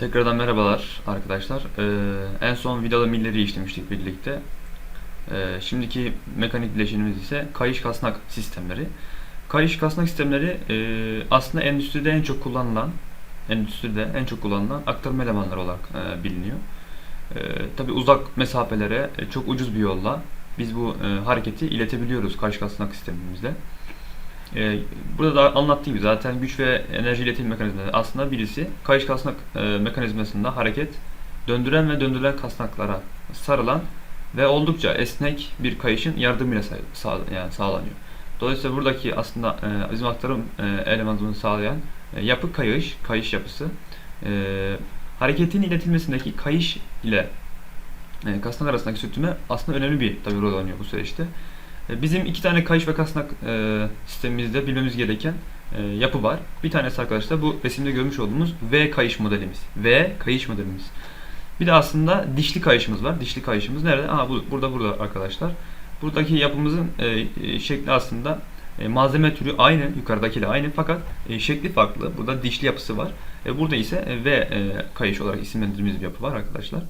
Tekrardan merhabalar arkadaşlar. Ee, en son vidalı milleri işlemiştik birlikte. Ee, şimdiki mekanik bileşenimiz ise kayış kasnak sistemleri. Kayış kasnak sistemleri e, aslında endüstride en çok kullanılan, endüstride en çok kullanılan aktarma elemanları olarak e, biliniyor. E, Tabi uzak mesafelere e, çok ucuz bir yolla biz bu e, hareketi iletebiliyoruz kayış kasnak sistemimizle. Ee, burada da anlattığı gibi zaten güç ve enerji iletim mekanizmaları aslında birisi kayış kasnak e, mekanizmasında hareket döndüren ve döndürülen kasnaklara sarılan ve oldukça esnek bir kayışın yardımıyla sağ, sağ- yani sağlanıyor. Dolayısıyla buradaki aslında e, bizim aktarım e, elemanımızı sağlayan e, yapı kayış, kayış yapısı. E, hareketin iletilmesindeki kayış ile e, kasnak arasındaki sürtünme aslında önemli bir tabii rol oynuyor bu süreçte. E, Bizim iki tane kayış ve kasnak e, sistemimizde bilmemiz gereken e, yapı var. Bir tanesi arkadaşlar bu resimde görmüş olduğumuz V kayış modelimiz. V kayış modelimiz. Bir de aslında dişli kayışımız var. Dişli kayışımız nerede? Aha bu, burada burada arkadaşlar. Buradaki yapımızın e, e, şekli aslında e, malzeme türü aynı, yukarıdakiyle aynı fakat e, şekli farklı. Burada dişli yapısı var. E, burada ise e, V e, kayış olarak isimlendirdiğimiz bir yapı var arkadaşlar.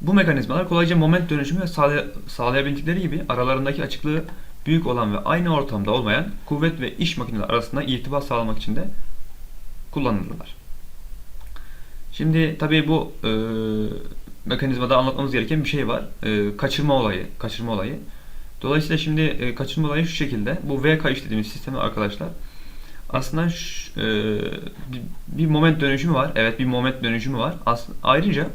Bu mekanizmalar kolayca moment dönüşümü sağlay- sağlayabildikleri gibi aralarındaki açıklığı büyük olan ve aynı ortamda olmayan kuvvet ve iş makineleri arasında irtibat sağlamak için de kullanılırlar. Şimdi tabii bu e, mekanizmada anlatmamız gereken bir şey var. E, kaçırma olayı, kaçırma olayı. Dolayısıyla şimdi e, kaçırma olayı şu şekilde. Bu V kayış dediğimiz sistemi arkadaşlar aslında şu- e, bir, bir moment dönüşümü var. Evet bir moment dönüşümü var. As- ayrıca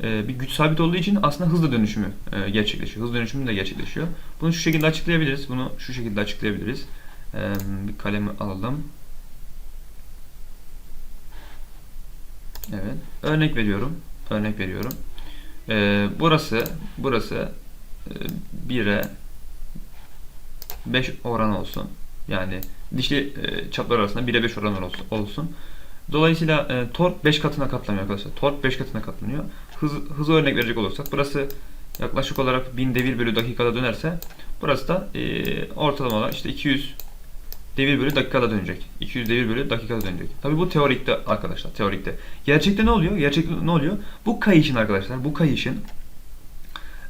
bir güç sabit olduğu için aslında hızlı dönüşümü e, gerçekleşiyor. Hız dönüşümü de gerçekleşiyor. Bunu şu şekilde açıklayabiliriz. Bunu şu şekilde açıklayabiliriz. E, bir kalemi alalım. Evet. Örnek veriyorum. Örnek veriyorum. E, burası burası e, 1'e 5 oran olsun. Yani dişli e, çaplar arasında 1'e 5 oran olsun. Dolayısıyla e, tork 5 katına katlanıyor arkadaşlar. Tork 5 katına katlanıyor. Hız, hızı örnek verecek olursak burası yaklaşık olarak 1000 devir bölü dakikada dönerse burası da e, ortalama olarak işte 200 devir bölü dakikada dönecek. 200 devir bölü dakikada dönecek. Tabii bu teorikte arkadaşlar, teorikte. Gerçekte ne oluyor? Gerçekte ne oluyor? Bu kayışın arkadaşlar, bu kayışın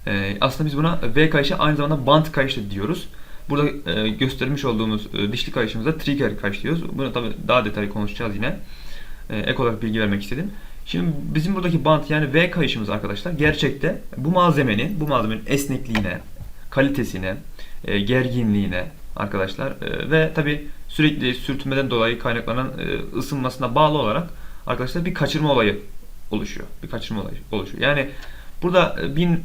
e, aslında biz buna V kayışı aynı zamanda bant kayış da diyoruz. Burada e, göstermiş olduğumuz e, dişli kayışımıza trigger kayış diyoruz. Bunu tabii daha detaylı konuşacağız yine. E, ek olarak bilgi vermek istedim. Şimdi bizim buradaki bant yani V kayışımız arkadaşlar gerçekte bu malzemenin bu malzemenin esnekliğine, kalitesine, e, gerginliğine arkadaşlar e, ve tabi sürekli sürtünmeden dolayı kaynaklanan e, ısınmasına bağlı olarak arkadaşlar bir kaçırma olayı oluşuyor. Bir kaçırma olayı oluşuyor. Yani burada e, 1000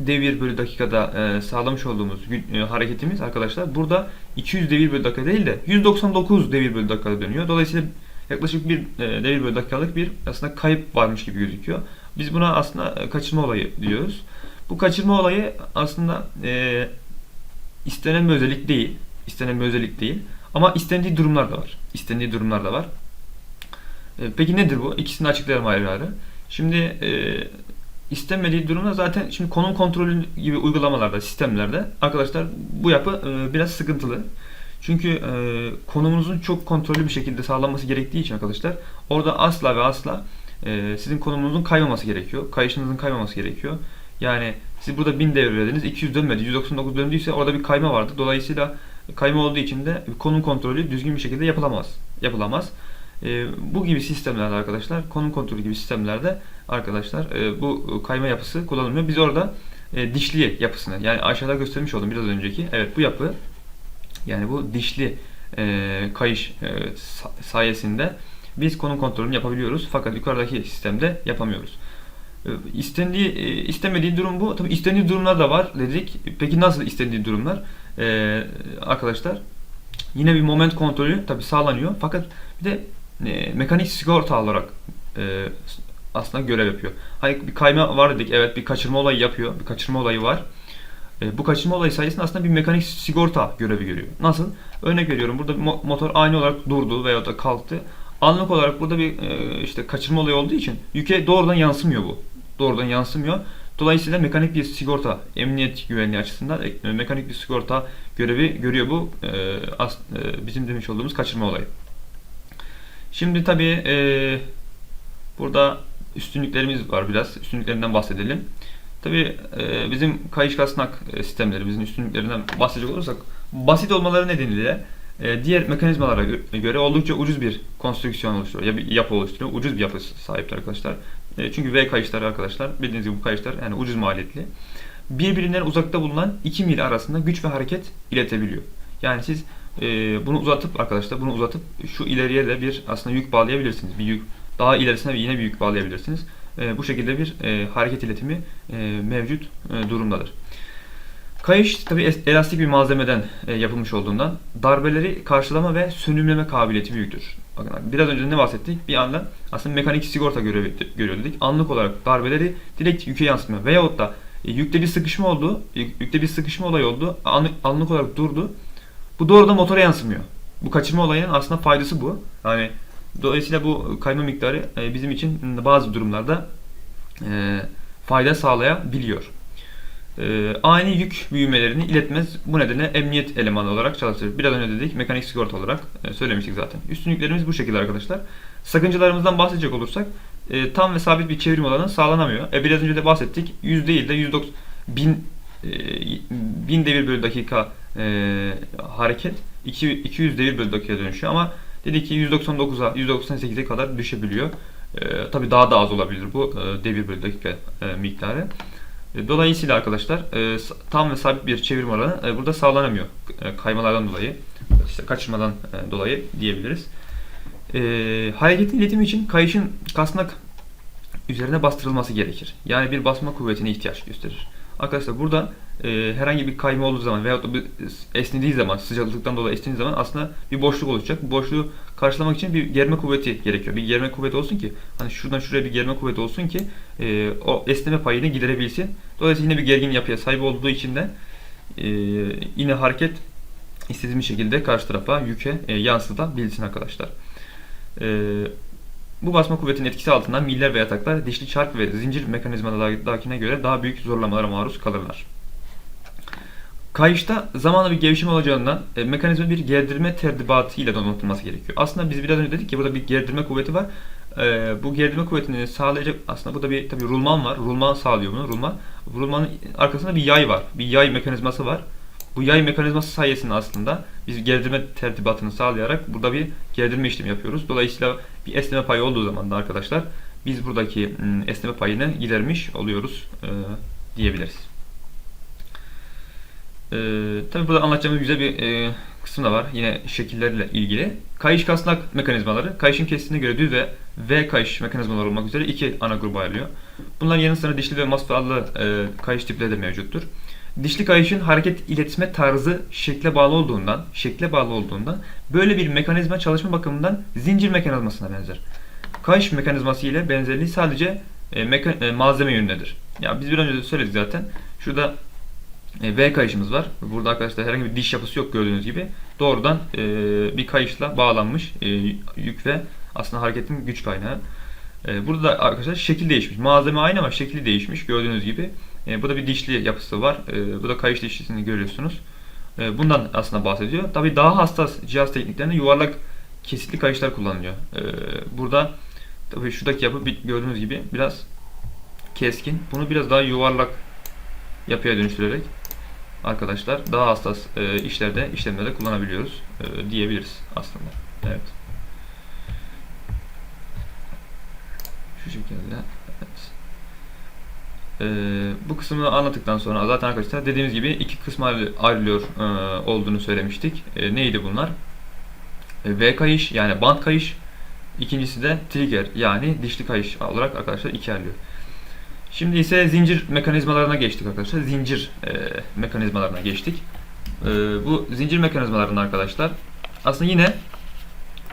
devir bölü dakikada e, sağlamış olduğumuz e, hareketimiz arkadaşlar burada 200 devir bölü dakika değil de 199 devir bölü dakikada dönüyor. Dolayısıyla yaklaşık bir e, devir bölü dakikalık bir aslında kayıp varmış gibi gözüküyor. Biz buna aslında e, kaçırma olayı diyoruz. Bu kaçırma olayı aslında e, istenen bir özellik değil. İstenen bir özellik değil. Ama istendiği durumlar da var. İstendiği durumlar da var. E, peki nedir bu? İkisini açıklayalım ayrı ayrı. Şimdi e, istenmediği durumda zaten şimdi konum kontrolü gibi uygulamalarda, sistemlerde arkadaşlar bu yapı e, biraz sıkıntılı. Çünkü e, konumunuzun çok kontrollü bir şekilde sağlanması gerektiği için arkadaşlar orada asla ve asla e, sizin konumunuzun kaymaması gerekiyor. Kayışınızın kaymaması gerekiyor. Yani siz burada 1000 devirlediniz, 200 dönmedi, 199 döndüyse orada bir kayma vardı. Dolayısıyla kayma olduğu için de konum kontrolü düzgün bir şekilde yapılamaz. Yapılamaz. E, bu gibi sistemlerde arkadaşlar, konum kontrolü gibi sistemlerde arkadaşlar e, bu kayma yapısı kullanılmıyor. Biz orada e, dişli yapısını yani aşağıda göstermiş oldum biraz önceki. Evet bu yapı yani bu dişli e, kayış e, sa- sayesinde biz konum kontrolünü yapabiliyoruz. Fakat yukarıdaki sistemde yapamıyoruz. E, istendiği, e, istemediği durum bu. Tabii istendiği durumlar da var dedik. Peki nasıl istendiği durumlar? E, arkadaşlar yine bir moment kontrolü tabii sağlanıyor. Fakat bir de e, mekanik sigorta olarak e, aslında görev yapıyor. Hani bir kayma var dedik. Evet bir kaçırma olayı yapıyor. Bir kaçırma olayı var. E, bu kaçırma olayı sayesinde aslında bir mekanik sigorta görevi görüyor. Nasıl? Örnek veriyorum. Burada motor aynı olarak durdu veya da kalktı. Anlık olarak burada bir e, işte kaçırma olayı olduğu için yüke doğrudan yansımıyor bu. Doğrudan yansımıyor. Dolayısıyla mekanik bir sigorta, emniyet güvenliği açısından e, mekanik bir sigorta görevi görüyor bu bizim demiş olduğumuz kaçırma olayı. Şimdi tabii Burada üstünlüklerimiz var biraz. Üstünlüklerinden bahsedelim. Tabii e, bizim kayış kasnak e, sistemlerimizin üstünlüklerinden bahsedecek olursak basit olmaları nedeniyle e, diğer mekanizmalara gö- göre oldukça ucuz bir konstrüksiyon oluşturuyor. Ya bir yapı oluşturuyor. Ucuz bir yapı sahipler arkadaşlar. E, çünkü V kayışları arkadaşlar bildiğiniz gibi bu kayışlar yani ucuz maliyetli. Birbirinden uzakta bulunan iki mil arasında güç ve hareket iletebiliyor. Yani siz e, bunu uzatıp arkadaşlar bunu uzatıp şu ileriye de bir aslında yük bağlayabilirsiniz. Bir yük daha ilerisine yine bir yük bağlayabilirsiniz. E, bu şekilde bir e, hareket iletimi e, mevcut e, durumdadır. Kayış tabi elastik bir malzemeden yapılmış olduğundan darbeleri karşılama ve sönümleme kabiliyeti büyüktür. Bakın biraz önce ne bahsettik? Bir anda aslında mekanik sigorta görevi görüyor dedik. Anlık olarak darbeleri direkt yüke yansıtmıyor. Veyahut da yükte bir sıkışma oldu. yük- Yükte bir sıkışma olayı oldu. Anlık, anlık olarak durdu. Bu doğrudan motora yansımıyor. Bu kaçırma olayının aslında faydası bu. Yani dolayısıyla bu kayma miktarı e, bizim için bazı durumlarda e, fayda sağlayabiliyor. E, ani yük büyümelerini iletmez. Bu nedenle emniyet elemanı olarak çalıştırır. Biraz önce dedik mekanik sigorta olarak söylemiştik zaten. Üstünlüklerimiz bu şekilde arkadaşlar. Sakıncalarımızdan bahsedecek olursak tam ve sabit bir çevrim alanı sağlanamıyor. E, biraz önce de bahsettik. 100 değil de 190 bin devir bölü dakika e, hareket 2, 200 devir bölü dakikaya dönüşüyor ama dedik ki 199'a 198'e kadar düşebiliyor. E, tabii daha da az olabilir bu e, devir bölü dakika e, miktarı. E, Dolayısıyla arkadaşlar e, tam ve sabit bir çevirim oranı e, burada sağlanamıyor. E, Kaymalardan dolayı, işte kaçırmadan e, dolayı diyebiliriz. E, hareketin iletimi için kayışın kasnak üzerine bastırılması gerekir. Yani bir basma kuvvetine ihtiyaç gösterir. Arkadaşlar burada e, herhangi bir kayma olduğu zaman veyahut da bir esnediği zaman, sıcaklıktan dolayı esnediği zaman aslında bir boşluk oluşacak. Bu boşluğu karşılamak için bir germe kuvveti gerekiyor. Bir germe kuvveti olsun ki hani şuradan şuraya bir germe kuvveti olsun ki e, o esneme payını giderebilsin. Dolayısıyla yine bir gergin yapıya sahip olduğu için de e, yine hareket istediğimiz şekilde karşı tarafa yüke e, yansıtabilsin arkadaşlar. E, bu basma kuvvetinin etkisi altında miller ve yataklar dişli çark ve zincir mekanizmalarındakine göre daha büyük zorlamalara maruz kalırlar. Kayışta zamanla bir gevşeme olacağından e, mekanizma bir gerdirme terdibatı donatılması gerekiyor. Aslında biz biraz önce dedik ki burada bir gerdirme kuvveti var. E, bu gerdirme kuvvetini sağlayacak aslında burada bir tabii rulman var. Rulman sağlıyor bunu. Rulman. Rulmanın arkasında bir yay var. Bir yay mekanizması var. Bu yay mekanizması sayesinde aslında biz gerdirme tertibatını sağlayarak burada bir gerdirme işlemi yapıyoruz. Dolayısıyla bir esneme payı olduğu zaman da arkadaşlar biz buradaki mm, esneme payını gidermiş oluyoruz e, diyebiliriz. E, tabii burada anlatacağımız güzel bir e, kısım da var. Yine şekillerle ilgili. Kayış kasnak mekanizmaları kayışın kesitine göre düz ve V kayış mekanizmaları olmak üzere iki ana gruba ayrılıyor. Bunların yanı sıra dişli ve masfallı e, kayış tipleri de mevcuttur. Dişli kayışın hareket iletişme tarzı şekle bağlı olduğundan, şekle bağlı olduğundan böyle bir mekanizma çalışma bakımından zincir mekanizmasına benzer. Kayış mekanizması ile benzerliği sadece e, meka- e, malzeme yönündedir. Ya biz bir önce de söyledik zaten. Şurada V kayışımız var. Burada arkadaşlar herhangi bir diş yapısı yok gördüğünüz gibi. Doğrudan e, bir kayışla bağlanmış e, yük ve aslında hareketin güç kaynağı. E, burada da arkadaşlar şekil değişmiş. Malzeme aynı ama şekli değişmiş gördüğünüz gibi. E, burada bir dişli yapısı var. E, bu da kayış dişlisini görüyorsunuz. E, bundan aslında bahsediyor. Tabii daha hassas cihaz tekniklerinde yuvarlak kesitli kayışlar kullanılıyor. E, burada tabii şuradaki yapı gördüğünüz gibi biraz keskin. Bunu biraz daha yuvarlak yapıya dönüştürerek arkadaşlar daha hassas e, işlerde işlemlerde kullanabiliyoruz e, diyebiliriz aslında. Evet. Şu şekilde. Evet. E, bu kısmını anlattıktan sonra zaten arkadaşlar dediğimiz gibi iki kısma ayrı- ayrılıyor e, olduğunu söylemiştik. E, neydi bunlar? E, V kayış yani band kayış. İkincisi de trigger yani dişli kayış olarak arkadaşlar ikiye ayrılıyor. Şimdi ise zincir mekanizmalarına geçtik arkadaşlar. Zincir e, mekanizmalarına geçtik. E, bu zincir mekanizmalarında arkadaşlar aslında yine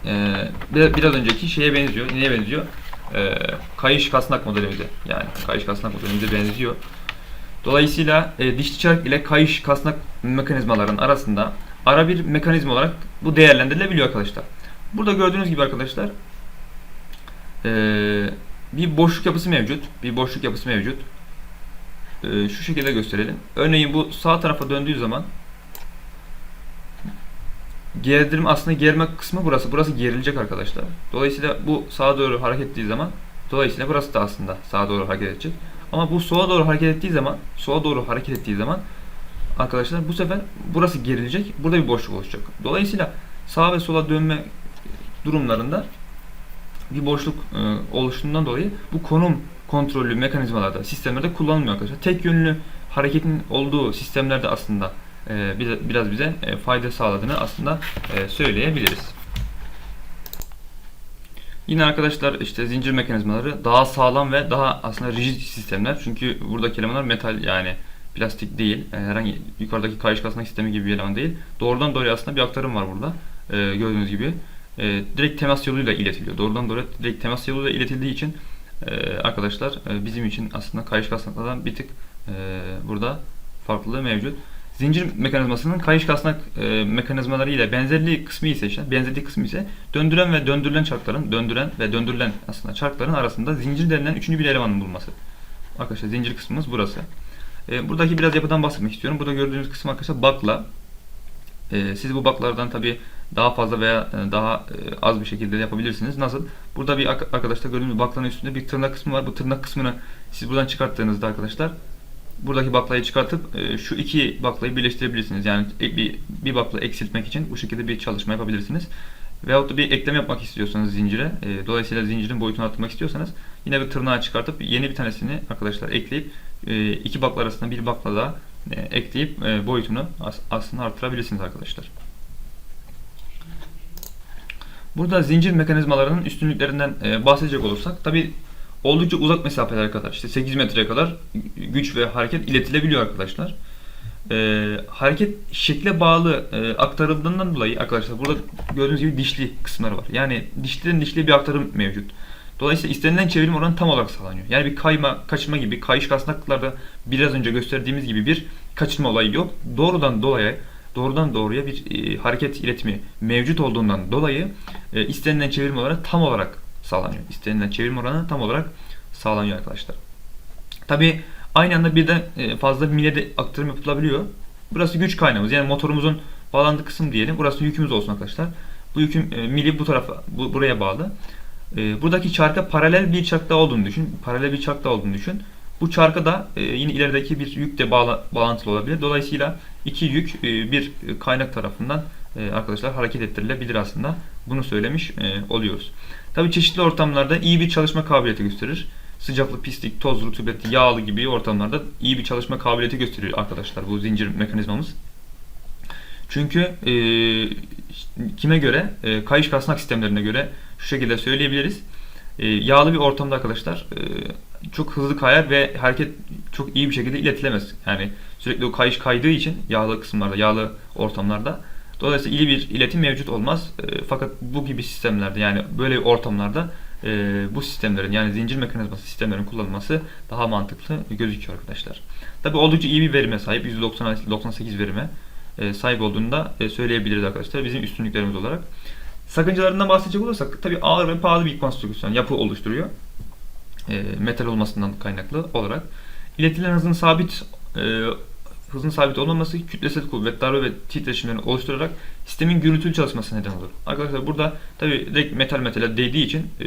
e, bir- biraz önceki şeye benziyor. Neye benziyor? E, kayış kasnak modelimize. Yani kayış kasnak modelimize benziyor. Dolayısıyla e, dişli çark ile kayış kasnak mekanizmaların arasında ara bir mekanizma olarak bu değerlendirilebiliyor arkadaşlar. Burada gördüğünüz gibi arkadaşlar e, bir boşluk yapısı mevcut. Bir boşluk yapısı mevcut. Ee, şu şekilde gösterelim. Örneğin bu sağ tarafa döndüğü zaman gerdirme aslında germe kısmı burası. Burası gerilecek arkadaşlar. Dolayısıyla bu sağa doğru hareket ettiği zaman Dolayısıyla burası da aslında sağa doğru hareket edecek. Ama bu sola doğru hareket ettiği zaman, sola doğru hareket ettiği zaman arkadaşlar bu sefer burası gerilecek. Burada bir boşluk oluşacak. Dolayısıyla sağa ve sola dönme durumlarında bir boşluk e, oluştuğundan dolayı bu konum kontrollü mekanizmalarda, sistemlerde kullanılmıyor arkadaşlar. Tek yönlü hareketin olduğu sistemlerde aslında e, biraz bize e, fayda sağladığını aslında e, söyleyebiliriz. Yine arkadaşlar işte zincir mekanizmaları daha sağlam ve daha aslında rigid sistemler. Çünkü buradaki elemanlar metal yani plastik değil. Herhangi yukarıdaki kayış sistemi gibi bir eleman değil. Doğrudan doğruya aslında bir aktarım var burada. Gördüğünüz gibi. E, direkt temas yoluyla iletiliyor. Doğrudan doğruya direkt temas yoluyla iletildiği için e, arkadaşlar e, bizim için aslında kayış kasnaklardan bir tık e, burada farklılığı mevcut. Zincir mekanizmasının kayış kasnak e, mekanizmaları ile benzerliği kısmı ise işte benzerliği kısmı ise döndüren ve döndürülen çarkların döndüren ve döndürülen aslında çarkların arasında zincir denilen üçüncü bir elemanın bulunması. Arkadaşlar zincir kısmımız burası. E, buradaki biraz yapıdan bahsetmek istiyorum. Burada gördüğünüz kısım arkadaşlar bakla. E, siz bu baklardan tabi daha fazla veya e, daha e, az bir şekilde de yapabilirsiniz. Nasıl? Burada bir arkadaşlar gördüğünüz baklanın üstünde bir tırnak kısmı var. Bu tırnak kısmını siz buradan çıkarttığınızda arkadaşlar buradaki baklayı çıkartıp e, şu iki baklayı birleştirebilirsiniz. Yani bir, bir bakla eksiltmek için bu şekilde bir çalışma yapabilirsiniz. Veyahut da bir eklem yapmak istiyorsanız zincire, dolayısıyla zincirin boyutunu arttırmak istiyorsanız yine bir tırnağı çıkartıp yeni bir tanesini arkadaşlar ekleyip iki bakla arasında bir bakla daha e, ekleyip e, boyutunu as- aslında arttırabilirsiniz arkadaşlar. Burada zincir mekanizmalarının üstünlüklerinden e, bahsedecek olursak tabi oldukça uzak mesafelere kadar işte 8 metreye kadar güç ve hareket iletilebiliyor arkadaşlar. Hareket şekle bağlı aktarıldığından dolayı arkadaşlar burada gördüğünüz gibi dişli kısımları var. Yani dişliden dişliye bir aktarım mevcut. Dolayısıyla istenilen çevrim oranı tam olarak sağlanıyor. Yani bir kayma, kaçma gibi, kayış kasnaklarda biraz önce gösterdiğimiz gibi bir kaçırma olayı yok. Doğrudan dolayı doğrudan doğruya bir e, hareket iletimi mevcut olduğundan dolayı e, istenilen çevirme oranı tam olarak sağlanıyor. İstenilen çevirme oranı tam olarak sağlanıyor arkadaşlar. Tabi aynı anda birden e, fazla mile de aktarım yapılabiliyor. Burası güç kaynağımız. Yani motorumuzun bağlandığı kısım diyelim. Burası yükümüz olsun arkadaşlar. Bu yükün e, mili bu tarafa, bu, buraya bağlı. E, buradaki çarka paralel bir çark daha olduğunu düşün. Paralel bir çark daha olduğunu düşün. Bu çarka da e, yine ilerideki bir yük de bağla, bağlantılı olabilir. Dolayısıyla iki yük e, bir kaynak tarafından e, arkadaşlar hareket ettirilebilir aslında. Bunu söylemiş oluyoruz. Tabii çeşitli ortamlarda iyi bir çalışma kabiliyeti gösterir. Sıcaklık, pislik, toz, rutubetli, yağlı gibi ortamlarda iyi bir çalışma kabiliyeti gösteriyor arkadaşlar bu zincir mekanizmamız. Çünkü e, kime göre? E, kayış kasnak sistemlerine göre şu şekilde söyleyebiliriz. E, yağlı bir ortamda arkadaşlar e, çok hızlı kayar ve hareket çok iyi bir şekilde iletilemez. Yani sürekli o kayış kaydığı için yağlı kısımlarda, yağlı ortamlarda dolayısıyla iyi bir iletim mevcut olmaz. E, fakat bu gibi sistemlerde yani böyle ortamlarda e, bu sistemlerin yani zincir mekanizması sistemlerin kullanılması daha mantıklı gözüküyor arkadaşlar. Tabi oldukça iyi bir verime sahip. %98 verime e, sahip olduğunu da e, söyleyebiliriz arkadaşlar. Bizim üstünlüklerimiz olarak. Sakıncalarından bahsedecek olursak tabi ağır ve pahalı bir konstrüksiyon yapı oluşturuyor. E, metal olmasından kaynaklı olarak. İletilen hızın sabit e, hızın sabit olmaması kütlesel kuvvet, darbe ve titreşimlerini oluşturarak sistemin gürültülü çalışmasına neden olur. Arkadaşlar burada tabi direkt metal metale değdiği için e,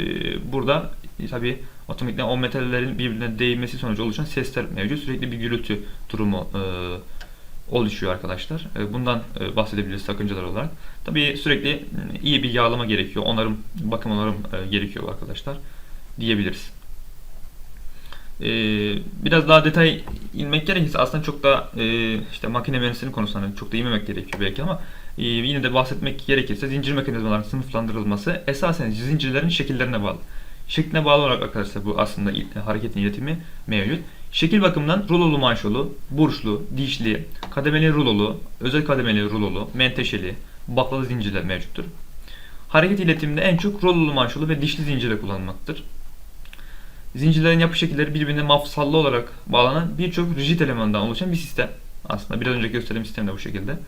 burada e, tabi otomatikten o metallerin birbirine değmesi sonucu oluşan sesler mevcut. Sürekli bir gürültü durumu e, oluşuyor arkadaşlar. E, bundan e, bahsedebiliriz sakıncalar olarak. Tabi sürekli iyi bir yağlama gerekiyor. Onarım, bakım onarım e, gerekiyor arkadaşlar diyebiliriz. Biraz daha detay inmek gerekirse aslında çok da işte makine mühendisliğinin konusunda hani çok da inmemek gerekiyor belki ama yine de bahsetmek gerekirse zincir mekanizmalarının sınıflandırılması esasen zincirlerin şekillerine bağlı. Şekline bağlı olarak arkadaşlar bu aslında hareketin iletimi mevcut. Şekil bakımından rulolu manşolu, burçlu, dişli, kademeli rulolu, özel kademeli rulolu, menteşeli, baklalı zincirler mevcuttur. Hareket iletiminde en çok rulolu manşolu ve dişli zincirle kullanılmaktadır. Zincirlerin yapı şekilleri birbirine mafsallı olarak bağlanan birçok rigid elemandan oluşan bir sistem. Aslında biraz önce gösterdiğim sistem de bu şekilde.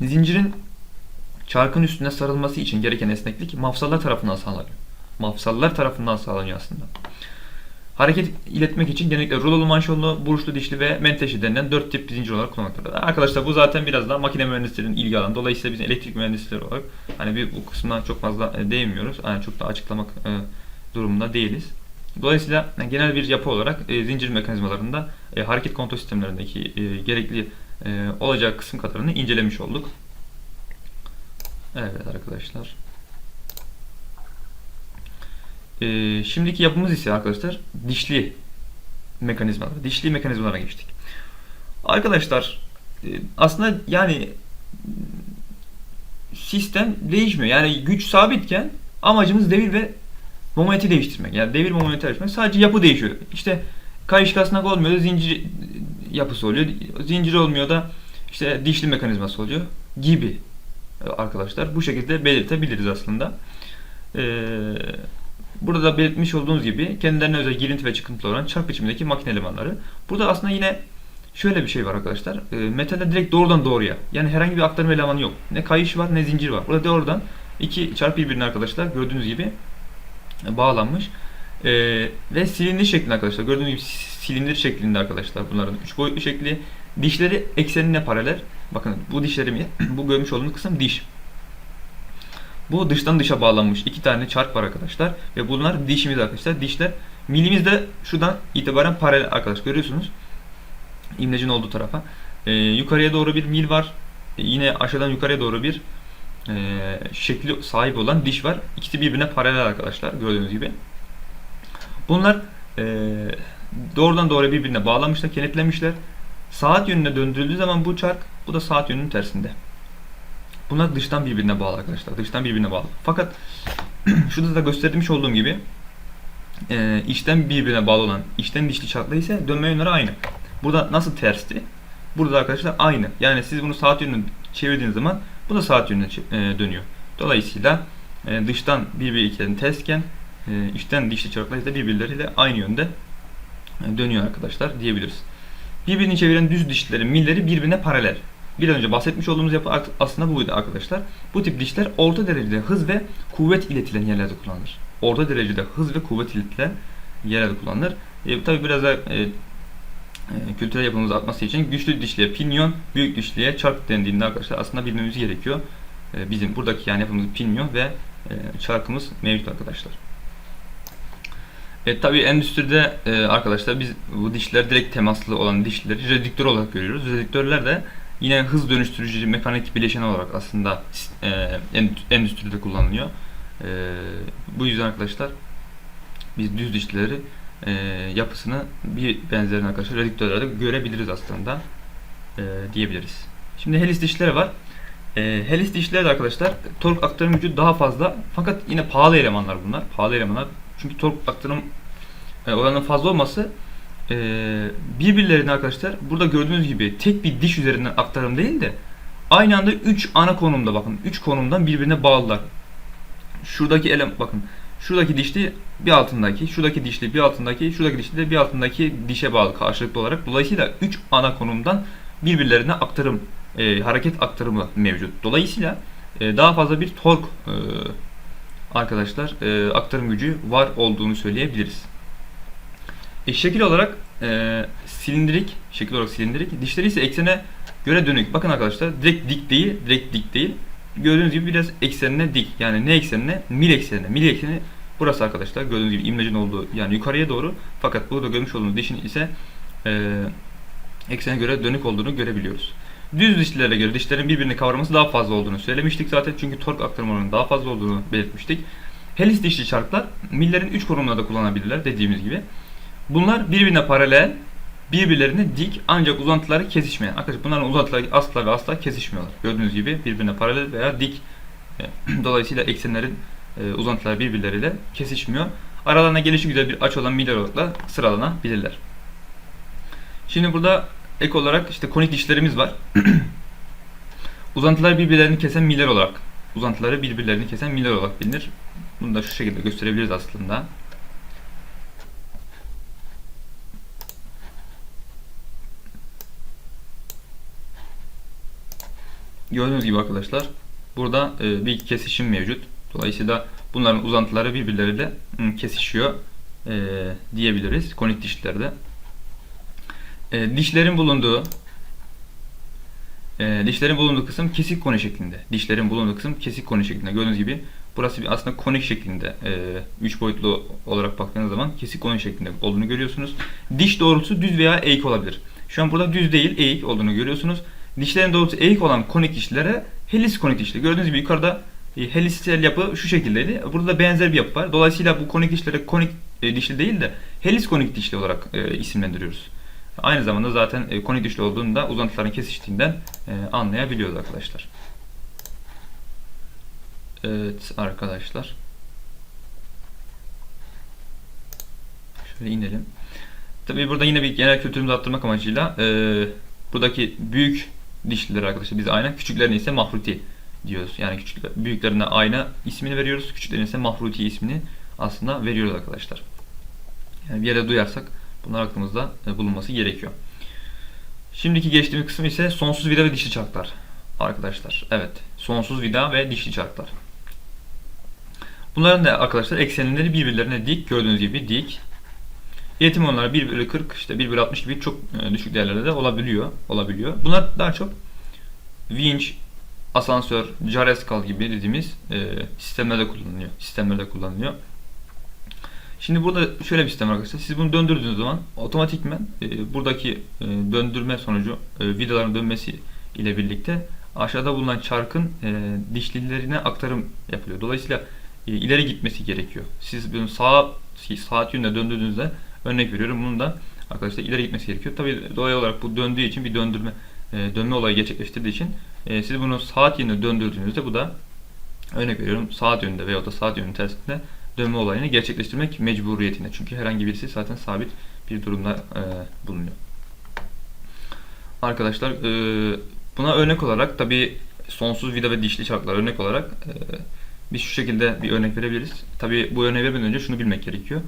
Zincirin çarkın üstüne sarılması için gereken esneklik mafsallar tarafından sağlanıyor. Mafsallar tarafından sağlanıyor aslında. Hareket iletmek için genellikle rulolu manşonlu, burçlu dişli ve menteşe denilen dört tip zincir olarak kullanmaktadır. Arkadaşlar bu zaten biraz daha makine mühendislerinin ilgi alanı. Dolayısıyla biz elektrik mühendisleri olarak hani bir bu kısmına çok fazla e, değinmiyoruz. Yani çok da açıklamak e, durumunda değiliz. Dolayısıyla yani genel bir yapı olarak e, zincir mekanizmalarında e, hareket kontrol sistemlerindeki e, gerekli e, olacak kısım kadarını incelemiş olduk. Evet arkadaşlar. E, şimdiki yapımız ise arkadaşlar dişli mekanizmalar. Dişli mekanizmalara geçtik. Arkadaşlar e, aslında yani sistem değişmiyor. Yani güç sabitken amacımız devir ve momenti değiştirmek. Yani devir momenti değiştirmek. Sadece yapı değişiyor. İşte kayış kasnak olmuyor da zincir yapısı oluyor. Zincir olmuyor da işte dişli mekanizması oluyor gibi arkadaşlar. Bu şekilde belirtebiliriz aslında. Ee, burada da belirtmiş olduğunuz gibi kendilerine özel girinti ve çıkıntılı olan çarp biçimindeki makine elemanları. Burada aslında yine şöyle bir şey var arkadaşlar. E, metalde direkt doğrudan doğruya. Yani herhangi bir aktarma elemanı yok. Ne kayış var ne zincir var. Burada doğrudan iki çarp birbirine arkadaşlar gördüğünüz gibi bağlanmış. E, ve silindir şeklinde arkadaşlar. Gördüğünüz gibi silindir şeklinde arkadaşlar bunların üç boyutlu şekli. Dişleri eksenine paralel. Bakın bu dişlerimi bu görmüş olduğunuz kısım diş. Bu dıştan dışa bağlanmış iki tane çark var arkadaşlar. Ve bunlar dişimiz arkadaşlar. Dişler milimizde şuradan itibaren paralel arkadaşlar. Görüyorsunuz. İmlecin olduğu tarafa. Ee, yukarıya doğru bir mil var. Ee, yine aşağıdan yukarıya doğru bir e, şekli sahip olan diş var. İkisi birbirine paralel arkadaşlar. Gördüğünüz gibi. Bunlar e, doğrudan doğruya birbirine bağlamışlar, kenetlemişler. Saat yönüne döndürüldüğü zaman bu çark, bu da saat yönünün tersinde. Bunlar dıştan birbirine bağlı arkadaşlar. Dıştan birbirine bağlı. Fakat şurada da göstermiş olduğum gibi e, içten birbirine bağlı olan içten dişli çarkla ise dönme yönleri aynı. Burada nasıl tersti? Burada arkadaşlar aynı. Yani siz bunu saat yönüne çevirdiğiniz zaman bu da saat yönüne e, dönüyor. Dolayısıyla e, dıştan birbirinden tersken e, içten dişli çarklar ise birbirleriyle aynı yönde dönüyor arkadaşlar diyebiliriz. Birbirini çeviren düz dişlerin milleri birbirine paralel. Bir önce bahsetmiş olduğumuz yapı aslında buydu arkadaşlar. Bu tip dişler orta derecede hız ve kuvvet iletilen yerlerde kullanılır. Orta derecede hız ve kuvvet iletilen yerlerde kullanılır. E, tabi biraz da e, kültürel yapımızı artması için güçlü dişliye pinyon, büyük dişliye çark dendiğinde arkadaşlar aslında bilmemiz gerekiyor. E, bizim buradaki yani yapımız pinyon ve e, çarkımız mevcut arkadaşlar. E, tabii endüstride e, arkadaşlar biz bu dişler direkt temaslı olan dişleri redüktör olarak görüyoruz. Redüktörler de yine hız dönüştürücü mekanik bileşen olarak aslında e, endüstride kullanılıyor. E, bu yüzden arkadaşlar biz düz dişleri e, yapısını bir benzerini arkadaşlar redüktörlerde görebiliriz aslında e, diyebiliriz. Şimdi helis dişleri var. E, helis dişleri de arkadaşlar tork aktarım gücü daha fazla fakat yine pahalı elemanlar bunlar. Pahalı elemanlar. Çünkü tork aktarım e, oranının fazla olması e, birbirlerine arkadaşlar burada gördüğünüz gibi tek bir diş üzerinden aktarım değil de aynı anda 3 ana konumda bakın 3 konumdan birbirine bağlılar. Şuradaki elem bakın şuradaki dişli bir altındaki, şuradaki dişli bir altındaki, şuradaki dişli de bir altındaki dişe bağlı karşılıklı olarak. Dolayısıyla 3 ana konumdan birbirlerine aktarım, e, hareket aktarımı mevcut. Dolayısıyla e, daha fazla bir tork e, arkadaşlar e, aktarım gücü var olduğunu söyleyebiliriz. E, şekil olarak e, silindirik, şekil olarak silindirik. Dişleri ise eksene göre dönük. Bakın arkadaşlar direkt dik değil, direkt dik değil. Gördüğünüz gibi biraz eksenine dik. Yani ne eksenine? Mil eksenine. Mil ekseni burası arkadaşlar. Gördüğünüz gibi imlacın olduğu yani yukarıya doğru. Fakat burada görmüş olduğunuz dişin ise e, eksene göre dönük olduğunu görebiliyoruz. Düz dişlilere göre dişlerin birbirini kavraması daha fazla olduğunu söylemiştik zaten. Çünkü tork aktarım daha fazla olduğunu belirtmiştik. Helis dişli çarklar millerin 3 konumunda da kullanabilirler dediğimiz gibi. Bunlar birbirine paralel, birbirlerine dik ancak uzantıları kesişmeyen. Arkadaşlar bunların uzantıları asla ve asla kesişmiyorlar. Gördüğünüz gibi birbirine paralel veya dik. E, dolayısıyla eksenlerin e, uzantıları birbirleriyle kesişmiyor. Aralarına gelişi güzel bir açı olan miller olarak sıralanabilirler. Şimdi burada ek olarak işte konik dişlerimiz var. Uzantılar birbirlerini kesen miller olarak, uzantıları birbirlerini kesen miller olarak bilinir. Bunu da şu şekilde gösterebiliriz aslında. Gördüğünüz gibi arkadaşlar burada e, bir kesişim mevcut. Dolayısıyla bunların uzantıları birbirleriyle kesişiyor e, diyebiliriz konik dişlerde. E, dişlerin bulunduğu dişlerin bulunduğu kısım kesik koni şeklinde. Dişlerin bulunduğu kısım kesik koni şeklinde. Gördüğünüz gibi Burası bir aslında konik şeklinde. 3 boyutlu olarak baktığınız zaman kesik konik şeklinde olduğunu görüyorsunuz. Diş doğrultusu düz veya eğik olabilir. Şu an burada düz değil eğik olduğunu görüyorsunuz. Dişlerin doğrultusu eğik olan konik dişlere helis konik dişli. Gördüğünüz gibi yukarıda e, helisel yapı şu şekildeydi. Burada da benzer bir yapı var. Dolayısıyla bu konik dişlere konik e, dişli değil de helis konik dişli olarak e, isimlendiriyoruz. Aynı zamanda zaten konik dişli olduğunu da uzantıların kesiştiğinden anlayabiliyoruz arkadaşlar. Evet arkadaşlar. Şöyle inelim. Tabii burada yine bir genel kültürümüzü arttırmak amacıyla e, buradaki büyük dişlileri arkadaşlar biz aynen küçüklerine ise mahruti diyoruz. Yani küçük büyüklerine ayna ismini veriyoruz. Küçüklerine ise mahruti ismini aslında veriyoruz arkadaşlar. Yani bir yere duyarsak bunlar aklımızda e, bulunması gerekiyor. Şimdiki geçtiğimiz kısım ise sonsuz vida ve dişli çarklar. Arkadaşlar evet sonsuz vida ve dişli çarklar. Bunların da arkadaşlar eksenleri birbirlerine dik. Gördüğünüz gibi dik. İletim onları 1 bölü 40 işte 1 bölü 60 gibi çok e, düşük değerlerde de olabiliyor. olabiliyor. Bunlar daha çok winch, asansör, jar gibi dediğimiz e, sistemlerde kullanılıyor. Sistemlerde kullanılıyor. Şimdi burada şöyle bir sistem arkadaşlar. Siz bunu döndürdüğünüz zaman otomatikmen e, buradaki e, döndürme sonucu e, vidaların dönmesi ile birlikte aşağıda bulunan çarkın e, dişlilerine aktarım yapılıyor. Dolayısıyla e, ileri gitmesi gerekiyor. Siz bunu sağ saat yönünde döndürdüğünüzde örnek veriyorum bunun da arkadaşlar ileri gitmesi gerekiyor. Tabi doğal olarak bu döndüğü için bir döndürme e, dönme olayı gerçekleştirdiği için e, siz bunu saat yönünde döndürdüğünüzde bu da örnek veriyorum saat yönünde veya da saat yönünün tersinde dönme olayını gerçekleştirmek mecburiyetinde. Çünkü herhangi birisi zaten sabit bir durumda e, bulunuyor. Arkadaşlar e, buna örnek olarak tabi sonsuz vida ve dişli çarklar örnek olarak biz şu şekilde bir örnek verebiliriz. Tabi bu örneği vermeden önce şunu bilmek gerekiyor.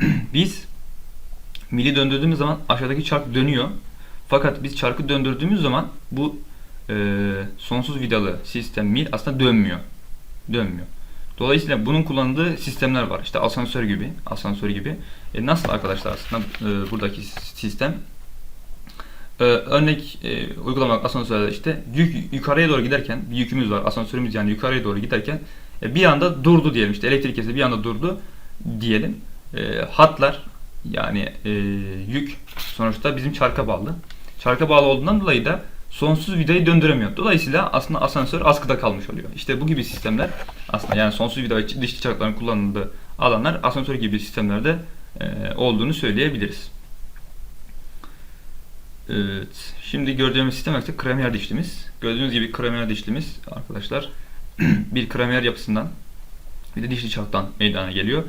biz mili döndürdüğümüz zaman aşağıdaki çark dönüyor. Fakat biz çarkı döndürdüğümüz zaman bu e, sonsuz vidalı sistem mil aslında dönmüyor. Dönmüyor. Dolayısıyla bunun kullanıldığı sistemler var. İşte asansör gibi, asansör gibi. E nasıl arkadaşlar aslında e, buradaki sistem? E, örnek e, uygulamak asansörde işte yük yukarıya doğru giderken bir yükümüz var. Asansörümüz yani yukarıya doğru giderken e, bir anda durdu diyelim. İşte elektrik kesildi bir anda durdu diyelim. E, hatlar yani e, yük sonuçta bizim çarka bağlı. Çarka bağlı olduğundan dolayı da sonsuz vidayı döndüremiyor. Dolayısıyla aslında asansör askıda kalmış oluyor. İşte bu gibi sistemler aslında yani sonsuz vida dişli çarkların kullanıldığı alanlar asansör gibi sistemlerde e, olduğunu söyleyebiliriz. Evet. Şimdi gördüğümüz sistem ise kremiyer dişlimiz. Gördüğünüz gibi kremiyer dişlimiz arkadaşlar bir kremiyer yapısından bir de dişli çarktan meydana geliyor.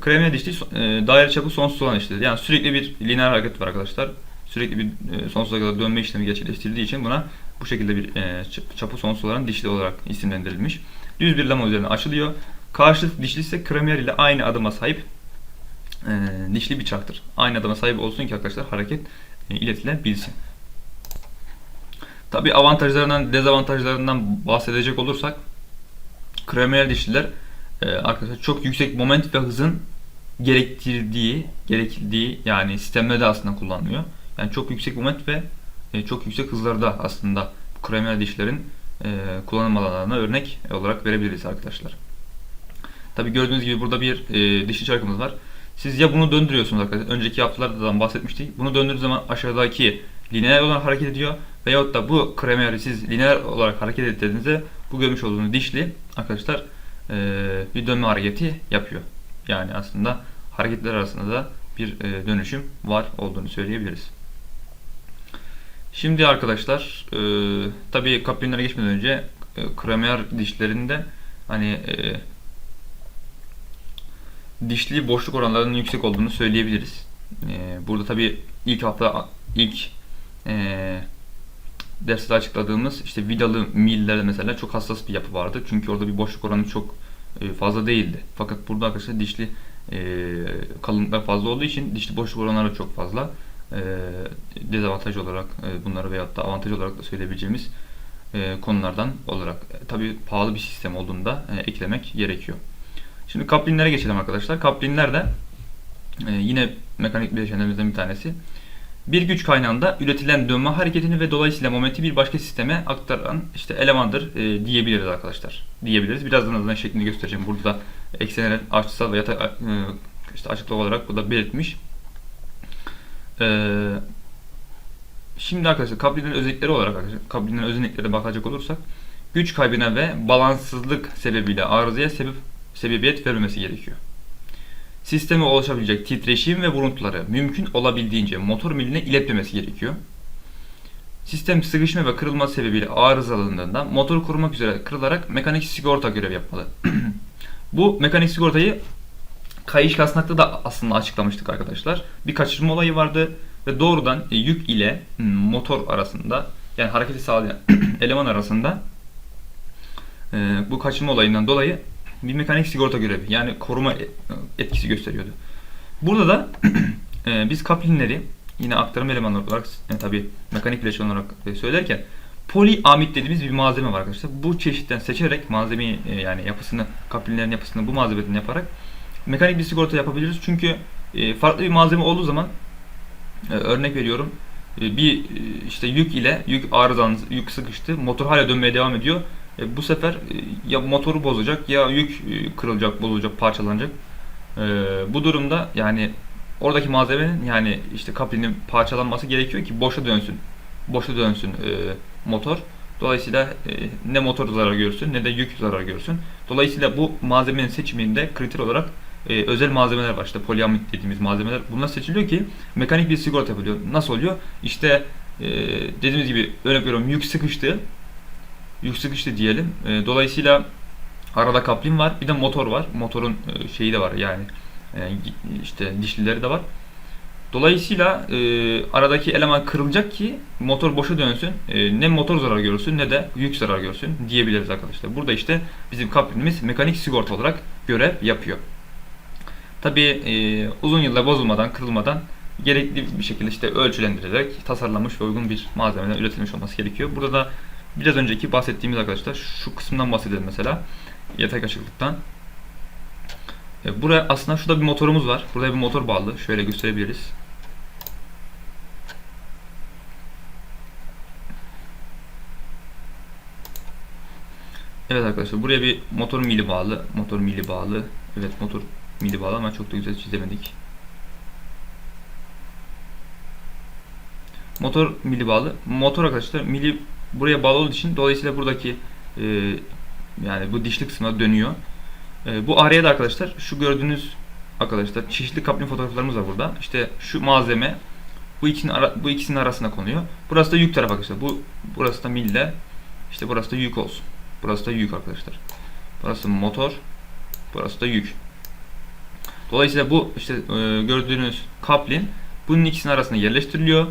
Kremiyer dişli e, daire çapı sonsuz olan dişlidir. Yani sürekli bir lineer hareket var arkadaşlar sürekli bir e, sonsuza kadar dönme işlemi gerçekleştirildiği için buna bu şekilde bir e, çapı sonsuz olan dişli olarak isimlendirilmiş. Düz bir lama üzerine açılıyor. Karşılık dişli ise kremiyer ile aynı adıma sahip e, dişli bir çarktır. Aynı adıma sahip olsun ki arkadaşlar hareket e, iletilebilsin. Tabi avantajlarından, dezavantajlarından bahsedecek olursak kremiyer dişliler arkadaşlar çok yüksek moment ve hızın gerektirdiği, gerekildiği yani sistemlerde aslında kullanılıyor. Yani çok yüksek moment ve e, çok yüksek hızlarda aslında kremel dişlerin e, kullanım alanlarına örnek olarak verebiliriz arkadaşlar. Tabi gördüğünüz gibi burada bir e, dişli çarkımız var. Siz ya bunu döndürüyorsunuz arkadaşlar. Önceki haftalarda bahsetmiştik. Bunu döndürdüğünüz zaman aşağıdaki lineer olarak hareket ediyor. Veyahut da bu kremeri siz lineer olarak hareket ettiğinizde bu görmüş olduğunuz dişli arkadaşlar e, bir dönme hareketi yapıyor. Yani aslında hareketler arasında da bir e, dönüşüm var olduğunu söyleyebiliriz. Şimdi arkadaşlar e, tabii kaplinlere geçmeden önce e, kramer dişlerinde hani e, dişli boşluk oranlarının yüksek olduğunu söyleyebiliriz. E, burada tabii ilk hafta ilk e, derste açıkladığımız işte vidalı millerde mesela çok hassas bir yapı vardı. Çünkü orada bir boşluk oranı çok e, fazla değildi. Fakat burada arkadaşlar dişli e, kalınlıklar fazla olduğu için dişli boşluk oranları çok fazla e, dezavantaj olarak bunları veyahut da avantaj olarak da söyleyebileceğimiz konulardan olarak tabi pahalı bir sistem olduğunda eklemek gerekiyor. Şimdi kaplinlere geçelim arkadaşlar. Kaplinler de yine mekanik bileşenlerimizden bir tanesi. Bir güç kaynağında üretilen dönme hareketini ve dolayısıyla momenti bir başka sisteme aktaran işte elemandır e, diyebiliriz arkadaşlar. Diyebiliriz. Birazdan azından şeklini göstereceğim. Burada da eksenler açısal ve yatay e, işte açıklık olarak burada belirtmiş. Ee, şimdi arkadaşlar Kaplin'in özellikleri olarak Kaplin'in özelliklerine bakacak olursak güç kaybına ve balanssızlık sebebiyle arızaya sebep sebebiyet vermemesi gerekiyor. Sisteme oluşabilecek titreşim ve vuruntuları mümkün olabildiğince motor miline iletmemesi gerekiyor. Sistem sıkışma ve kırılma sebebiyle arızalandığında motoru korumak üzere kırılarak mekanik sigorta görev yapmalı. Bu mekanik sigortayı kayış kasnakta da aslında açıklamıştık arkadaşlar. Bir kaçırma olayı vardı ve doğrudan e, yük ile m, motor arasında yani hareketi sağlayan eleman arasında e, bu kaçırma olayından dolayı bir mekanik sigorta görevi yani koruma e- etkisi gösteriyordu. Burada da e, biz kaplinleri yine aktarım elemanı olarak e, tabi mekanik bileşen olarak e, söylerken poliamit dediğimiz bir malzeme var arkadaşlar. Bu çeşitten seçerek malzemeyi e, yani yapısını kaplinlerin yapısını bu malzemeden yaparak mekanik bir sigorta yapabiliriz. Çünkü e, farklı bir malzeme olduğu zaman e, örnek veriyorum e, bir e, işte yük ile yük arızalı yük sıkıştı motor hala dönmeye devam ediyor. E, bu sefer e, ya motoru bozacak ya yük e, kırılacak, bozulacak, parçalanacak. E, bu durumda yani oradaki malzemenin yani işte kaplinin parçalanması gerekiyor ki boşa dönsün. Boşa dönsün e, motor. Dolayısıyla e, ne motor zarar görsün ne de yük zarar görsün. Dolayısıyla bu malzemenin seçiminde kriter olarak e, özel malzemeler var. İşte poliamit dediğimiz malzemeler. Bunlar seçiliyor ki mekanik bir sigorta yapılıyor. Nasıl oluyor? İşte e, dediğimiz gibi örnek veriyorum yük sıkıştı. Yük sıkıştı diyelim. E, dolayısıyla arada kaplin var. Bir de motor var. Motorun e, şeyi de var yani e, işte dişlileri de var. Dolayısıyla e, aradaki eleman kırılacak ki motor boşa dönsün. E, ne motor zarar görsün ne de yük zarar görsün diyebiliriz arkadaşlar. Burada işte bizim kaplinimiz mekanik sigorta olarak görev yapıyor. Tabi e, uzun yıllar bozulmadan, kırılmadan gerekli bir şekilde işte ölçülendirilerek tasarlanmış ve uygun bir malzemeden üretilmiş olması gerekiyor. Burada da biraz önceki bahsettiğimiz arkadaşlar şu kısımdan bahsedelim mesela. Yatay açıklıktan. E, buraya aslında şurada bir motorumuz var. Burada bir motor bağlı. Şöyle gösterebiliriz. Evet arkadaşlar buraya bir motor mili bağlı. Motor mili bağlı. Evet motor mili bağlı ama çok da güzel çizemedik. Motor mili bağlı. Motor arkadaşlar mili buraya bağlı olduğu için dolayısıyla buradaki e, yani bu dişli kısmına dönüyor. E, bu araya da arkadaşlar şu gördüğünüz arkadaşlar çeşitli kaplin fotoğraflarımız var burada. İşte şu malzeme bu ikisinin ara, bu ikisinin arasına konuyor. Burası da yük tarafı arkadaşlar. Bu burası da mille işte burası da yük olsun. Burası da yük arkadaşlar. Burası motor. Burası da yük. Dolayısıyla bu işte e, gördüğünüz kaplin bunun ikisinin arasında yerleştiriliyor.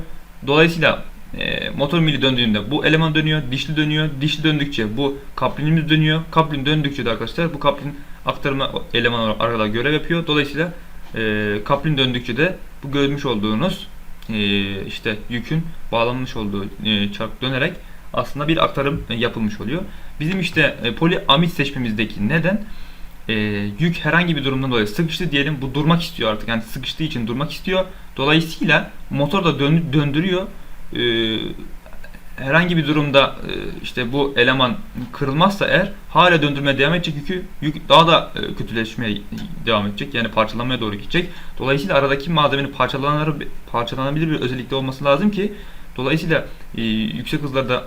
Dolayısıyla e, motor mili döndüğünde bu eleman dönüyor, dişli dönüyor. Dişli döndükçe bu kaplinimiz dönüyor. Kaplin döndükçe de arkadaşlar bu kaplin aktarma elemanı olarak arada görev yapıyor. Dolayısıyla e, kaplin döndükçe de bu görmüş olduğunuz e, işte yükün bağlanmış olduğu e, çark dönerek aslında bir aktarım e, yapılmış oluyor. Bizim işte e, poliamit seçmemizdeki neden e, yük herhangi bir durumdan dolayı sıkıştı diyelim bu durmak istiyor artık yani sıkıştığı için durmak istiyor. Dolayısıyla motor da dön, döndürüyor. E, herhangi bir durumda e, işte bu eleman kırılmazsa eğer hala döndürmeye devam edecek yükü yük daha da e, kötüleşmeye devam edecek. Yani parçalanmaya doğru gidecek. Dolayısıyla aradaki malzemenin parçalanabilir, parçalanabilir bir özellikte olması lazım ki dolayısıyla e, yüksek hızlarda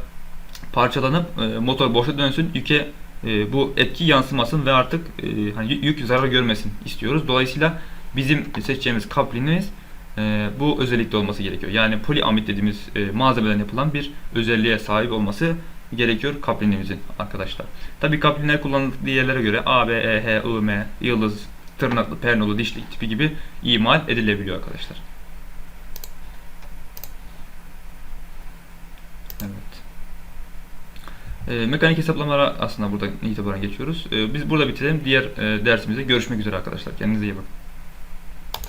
parçalanıp e, motor boşa dönsün, yüke e, bu etki yansımasın ve artık e, hani yük zarar görmesin istiyoruz. Dolayısıyla bizim seçeceğimiz kaplinimiz e, bu özellikte olması gerekiyor. Yani poliamit dediğimiz e, malzemeden yapılan bir özelliğe sahip olması gerekiyor kaplinimizin arkadaşlar. Tabii kaplinler kullanıldığı yerlere göre A, B, E, H, I, M, yıldız, tırnaklı, pernolu, dişlik tipi gibi imal edilebiliyor arkadaşlar. Evet. E, mekanik hesaplamalara aslında burada itibaren geçiyoruz. E, biz burada bitirelim. Diğer e, dersimizde görüşmek üzere arkadaşlar. Kendinize iyi bakın.